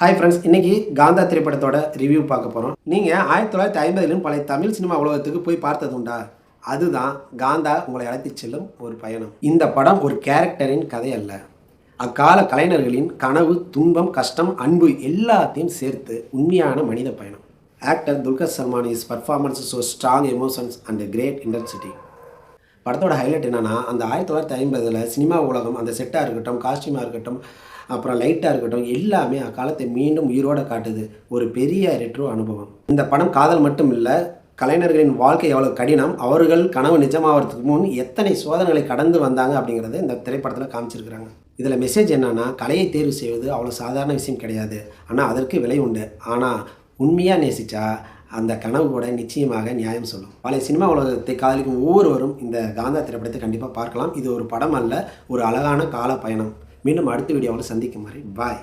Hi friends இன்னைக்கு காந்தா திரைப்படத்தோட review பார்க்க போகிறோம் நீங்கள் ஆயிரத்தி தொள்ளாயிரத்தி ஐம்பதிலும் பழைய தமிழ் சினிமா உலகத்துக்கு போய் பார்த்தது உண்டா? அதுதான் காந்தா உங்களை அழைத்து செல்லும் ஒரு பயணம். இந்த படம் ஒரு கேரக்டரின் கதை அல்ல. அக்கால கலைஞர்களின் கனவு துன்பம் கஷ்டம் அன்பு எல்லாத்தையும் சேர்த்து உண்மையான மனித பயணம். Actor Dulquer Salmaan is performance so strong emotions and great intensity படத்தோட ஹைலைட் என்னென்னா அந்த ஆயிரத்தி தொள்ளாயிரத்தி ஐம்பதில் சினிமா உலகம் அந்த செட்டாக இருக்கட்டும் காஸ்டியூமாக இருக்கட்டும் அப்புறம் லைட்டாக இருக்கட்டும் எல்லாமே அக்காலத்தை மீண்டும் உயிரோட காட்டுது. ஒரு பெரிய ரெட்ரோ அனுபவம். இந்த படம் காதல் மட்டும் இல்லை கலைஞர்களின் வாழ்க்கை எவ்வளோ கடினம் அவர்கள் கனவு நிஜமாகிறதுக்கு முன் எத்தனை சோதனைகளை கடந்து வந்தாங்க அப்படிங்கிறத இந்த திரைப்படத்தில் காமிச்சிருக்கிறாங்க. இதில் மெசேஜ் என்னென்னா கலையை தேர்வு செய்வது அவ்வளோ சாதாரண விஷயம் கிடையாது. ஆனால் அதற்கு விலை உண்டு. ஆனால் உண்மையாக நேசிச்சா அந்த கனவு கூட நிச்சயமாக நியாயம் சொல்லும். பழைய சினிமா உலகத்தை காதலிக்கும் ஒவ்வொருவரும் இந்த காந்தா திரைப்படத்தை கண்டிப்பாக பார்க்கலாம். இது ஒரு படம் அல்ல ஒரு அழகான கால பயணம் மீண்டும் அடுத்த வீடியோவில் சந்திக்கும் வரை பாய்